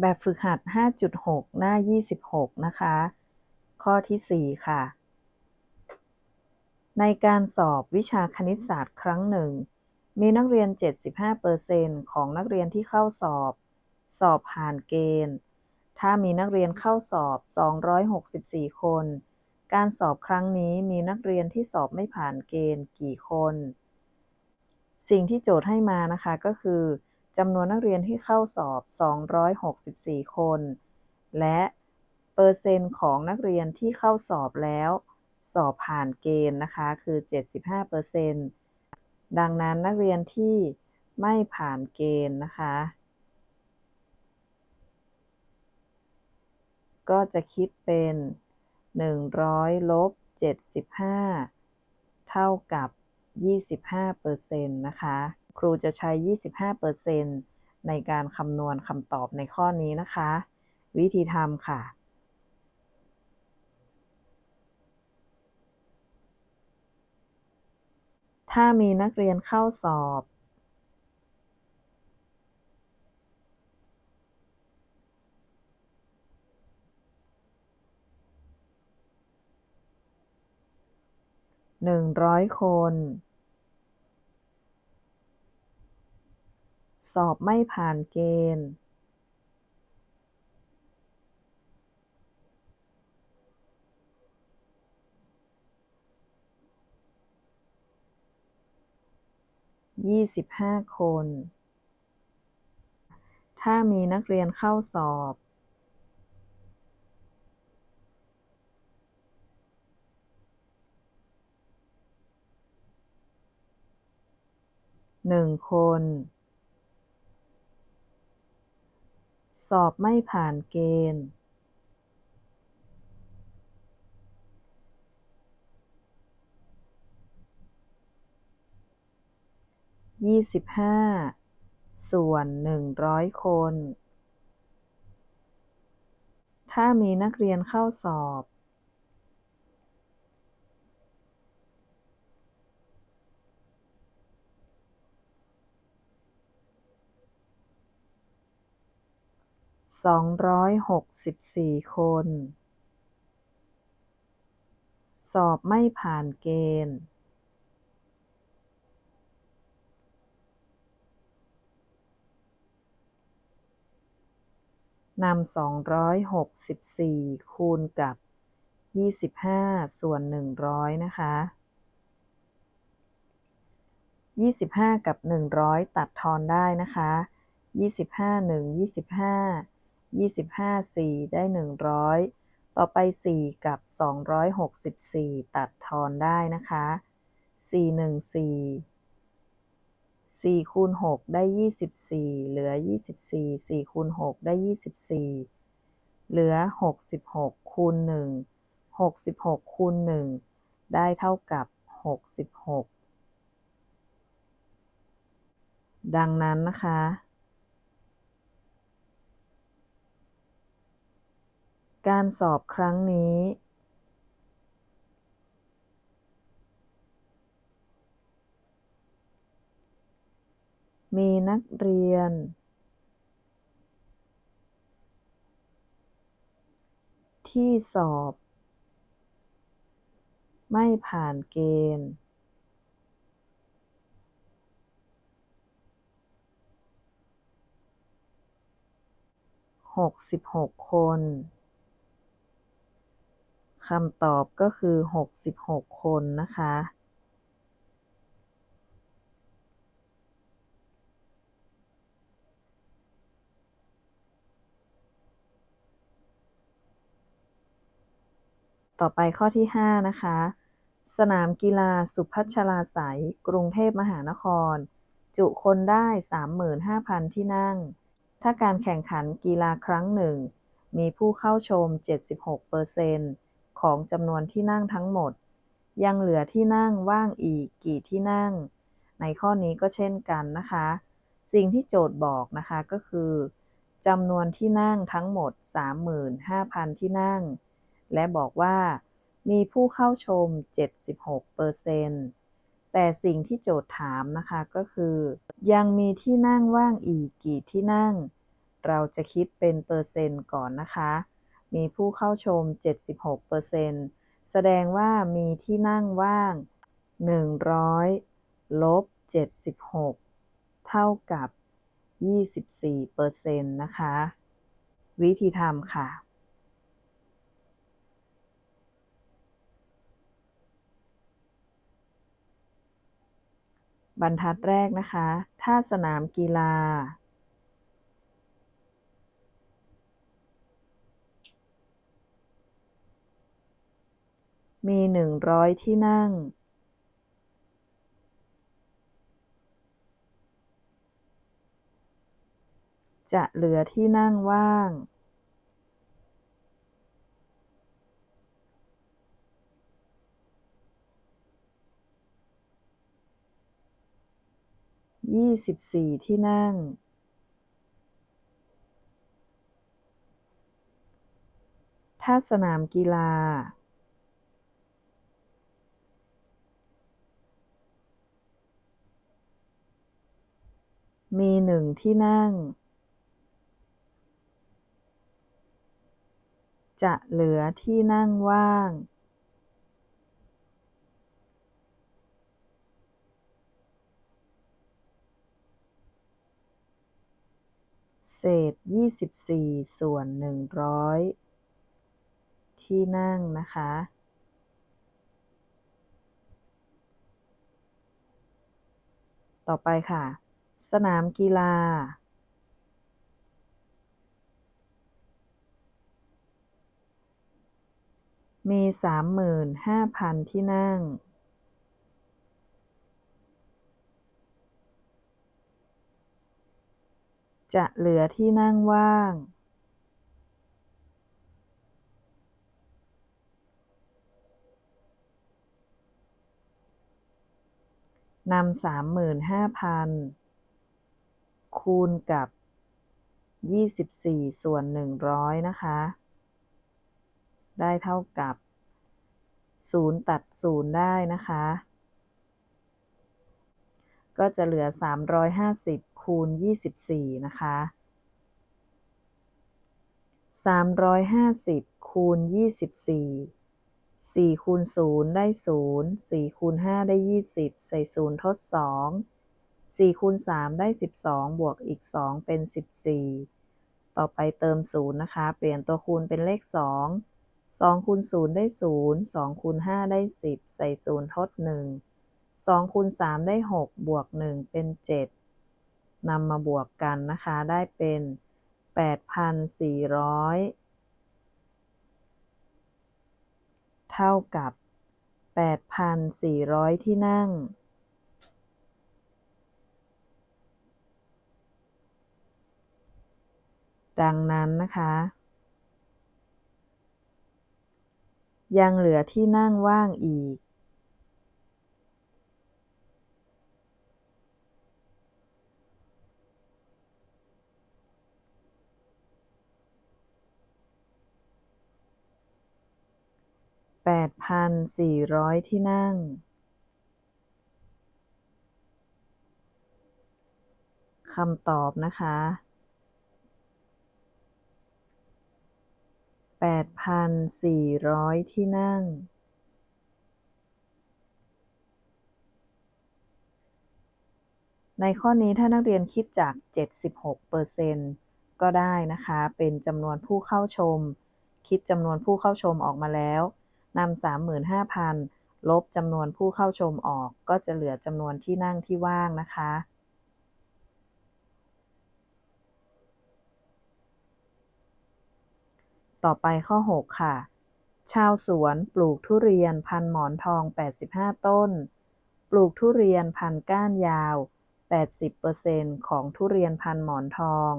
แบบฝึกหัด 5.6 หน้า 26 นะคะ ข้อที่ 4 ค่ะ ในการสอบวิชาคณิตศาสตร์ครั้งหนึ่ง มีนักเรียน 75%ของนักเรียนที่เข้าสอบ สอบผ่านเกณฑ์ ถ้ามีนักเรียนเข้าสอบ 264 คน การสอบครั้งนี้มีนักเรียนที่สอบไม่ผ่านเกณฑ์กี่คน สิ่งที่โจทย์ให้มานะคะก็คือ จำนวนนักเรียนที่เข้าสอบ 264 คน และเปอร์เซ็นต์ของนักเรียนที่เข้าสอบแล้ว สอบผ่านเกณฑ์นะคะคือ 75%ดังนั้นนักเรียนที่ไม่ผ่านเกณฑ์นะคะ ก็จะคิดเป็น 100 ลบ 75 เท่ากับ 25%นะคะ ครูจะใช้ 25%ในการคำนวณคำตอบในข้อนี้นะคะ วิธีทำค่ะ ถ้ามีนักเรียนเข้าสอบหนึ่งร้อยคน สอบไม่ผ่านเกณฑ์ยี่สิบห้าคน ถ้ามีนักเรียนเข้าสอบ หนึ่งคน สอบไม่ผ่านเกณฑ์ ยี่สิบห้า ส่วนหนึ่งร้อยคน ถ้ามีนักเรียนเข้าสอบ สองร้อยหกสิบสี่คน สอบไม่ผ่านเกณฑ์นำสองร้อยหกสิบสี่คูณกับยี่สิบห้าส่วนหนึ่งร้อยนะคะยี่สิบห้ากับหนึ่งร้อยตัดทอนได้นะคะยี่สิบห้าหนึ่งยี่สิบห้า 25 4 ได้ 100 ต่อไป 4 กับ 264 ตัดทอนได้นะคะ 4 1 4 4คูณ6ได้ 24 เหลือ 24 4คูณ6ได้ 24 เหลือ 66คูณ1 66คูณ1ได้เท่ากับ 66 ดังนั้นนะคะ การสอบครั้งนี้มีนักเรียน ที่สอบ ไม่ผ่านเกณฑ์ หกสิบหกคน คำตอบก็คือ 66 คนนะคะ ต่อไปข้อที่ 5 นะคะ สนามกีฬาสุพัชลาสายกรุงเทพมหานคร จุคนได้ 35,000 ที่นั่ง ถ้าการแข่งขันกีฬาครั้งหนึ่ง มีผู้เข้าชม 76%เปอร์เซ็นต์ ของจำนวนที่นั่งทั้งหมด ยังเหลือที่นั่งว่างอีกกี่ที่นั่ง ในข้อนี้ก็เช่นกันนะคะ สิ่งที่โจทย์บอกนะคะก็คือจำนวนที่นั่งทั้งหมด 35,000 ที่นั่ง และบอกว่ามีผู้เข้าชม 76เปอร์เซนต์แต่สิ่งที่โจทย์ถามนะคะก็คือ ยังมีที่นั่งว่างอีกกี่ที่นั่ง เราจะคิดเป็นเปอร์เซ็นต์ก่อนนะคะ มีผู้เข้าชม 76เปอร์เซ็นต์แสดงว่ามีที่นั่งว่าง 100ลบ76 เท่ากับ 24เปอร์เซ็นต์นะคะ วิธีทำค่ะ บรรทัดแรกนะคะ ถ้าสนามกีฬา มีหนึ่งร้อยที่นั่งจะเหลือที่นั่งว่าง ยี่สิบสี่ที่นั่ง ถ้าสนามกีฬา มีหนึ่งที่นั่ง จะเหลือที่นั่งว่าง เศษยี่สิบสี่ส่วนหนึ่งร้อยที่นั่งนะคะต่อไปค่ะ สนามกีฬามีสามหมื่นห้าพันที่นั่ง จะเหลือที่นั่งว่าง นำสามหมื่นห้าพัน คูณกับยี่สิบสี่ส่วนหนึ่งร้อยนะคะ ได้เท่ากับศูนย์ตัดศูนย์ได้นะคะ ก็จะเหลือสามร้อยห้าสิบคูณยี่สิบสี่นะคะสามร้อยห้าสิบคูณยี่สิบสี่สี่คูณศูนย์ได้ศูนย์สี่คูณห้าได้ยี่สิบใส่ศูนย์ทดส องสี่คูณสามได้สิบสองบวกอีกสองเป็นสิบสี่ต่อไปเติมศูนย์นะคะ เปลี่ยนตัวคูณเป็นเลขสองสองคูณศูนย์ได้ศูนย์สองคูณห้าได้สิบใส่ศูนย์ทดหนึ่งสองคูณสามได้หกบวกหนึ่งเป็นเจ็ดนำมาบวกกันนะคะ ได้เป็นแปดพันสี่ร้อยเท่ากับ 8,400 ที่นั่ง ดังนั้นนะคะ ยังเหลือที่นั่งว่างอีก8,400ที่นั่งคำตอบนะคะ 8,400 ที่นั่ง ในข้อนี้ถ้านักเรียนคิดจาก 76%ก็ได้นะคะ เป็นจำนวนผู้เข้าชม คิดจำนวนผู้เข้าชมออกมาแล้วนำ35,000 ลบจำนวนผู้เข้าชมออก ก็จะเหลือจำนวนที่นั่งที่ว่างนะคะ ต่อไปข้อ 6 ค่ะ ชาวสวนปลูกทุเรียนพันหมอนทอง 85 ต้น ปลูกทุเรียนพันก้านยาว 80%ของทุเรียนพันหมอนทอง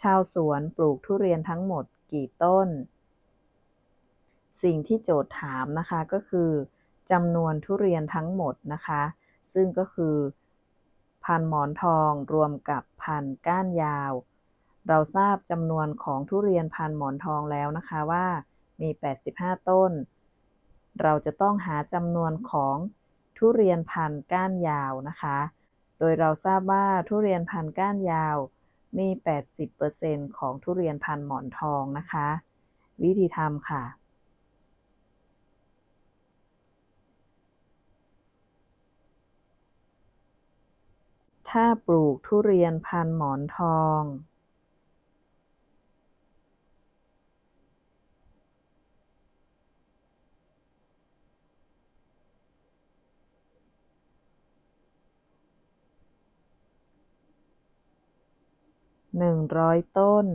ชาวสวนปลูกทุเรียนทั้งหมดกี่ต้น สิ่งที่โจทย์ถามนะคะก็คือจำนวนทุเรียนทั้งหมดนะคะ ซึ่งก็คือ พันหมอนทองรวมกับพันก้านยาว เราทราบจำนวนของทุเรียนพันหมอนทองแล้วนะคะว่ามี 85 ต้น เราจะต้องหาจำนวนของทุเรียนพันก้านยาวนะคะ โดยเราทราบว่าทุเรียนพันก้านยาวมี 80%ของทุเรียนพันหมอนทองนะคะ วิธีทำค่ะ ถ้าปลูกทุเรียนพันหมอนทอง หนึ่งร้อยต้น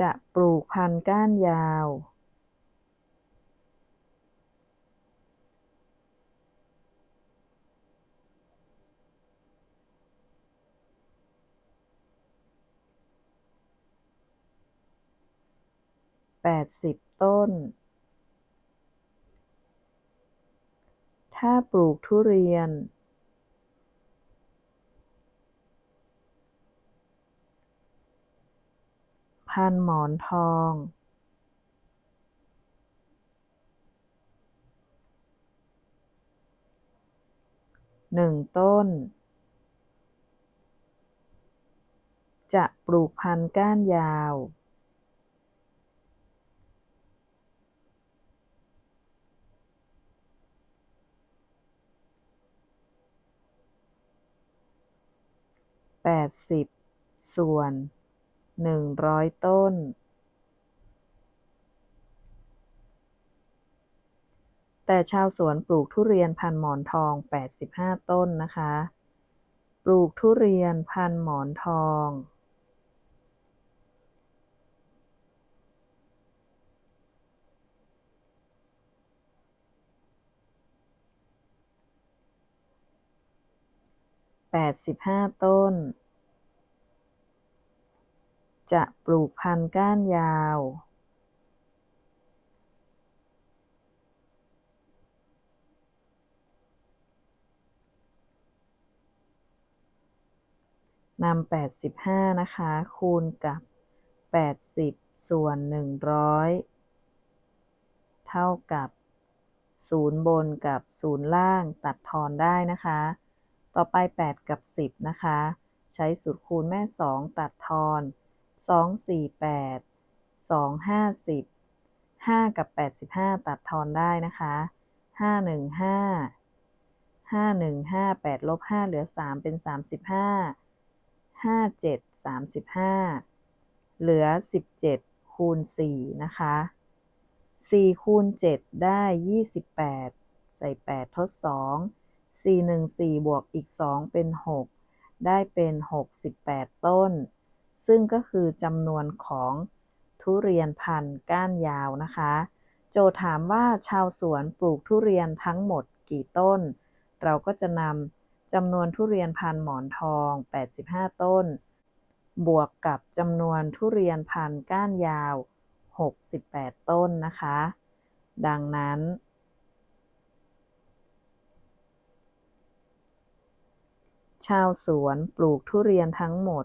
จะปลูกพันธุ์ก้านยาว แปดสิบต้น ถ้าปลูกทุเรียน พันหมอนทองหนึ่งต้น จะปลูกพันก้านยาว แปดสิบส่วน หนึ่งร้อยต้น แต่ชาวสวนปลูกทุเรียนพันหมอนทอง 85 ต้นนะคะ ปลูกทุเรียนพันหมอนทอง85 ต้น จะปลูกพันธุ์ก้านยาวนำ 85 นะคะ คูณกับ 80 ส่วน 100 เท่ากับ 0 บนกับ 0 ล่างตัดทอนได้นะคะ ต่อไป 8 กับ 10 นะคะ ใช้สูตรคูณแม่ 2 ตัดทอน 2 4 8 2 5 10 5กับ85ตัดทอนได้นะคะ5 1 5 5 1 5 8ลบ5เหลือ3เป็น35 5 7 35เหลือ17คูณ4นะคะ4คูณ7ได้28ใส่8ทด2 4 1 4บวกอีก2เป็น6ได้เป็น68ต้น ซึ่งก็คือจำนวนของทุเรียนพันธุ์ก้านยาวนะคะ โจทย์ถามว่าชาวสวนปลูกทุเรียนทั้งหมดกี่ต้น เราก็จะนำจำนวนทุเรียนพันธุ์หมอนทอง 85 ต้น บวกกับจำนวนทุเรียนพันธุ์ก้านยาว 68 ต้นนะคะ ดังนั้น ชาวสวนปลูกทุเรียนทั้งหมด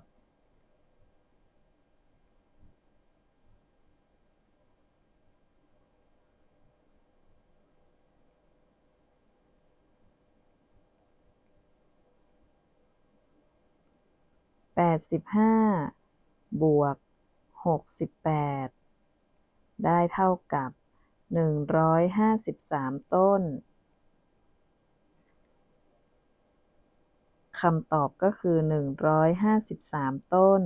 85บวก68ได้เท่ากับ153ต้นคำตอบก็คือ 153 ต้น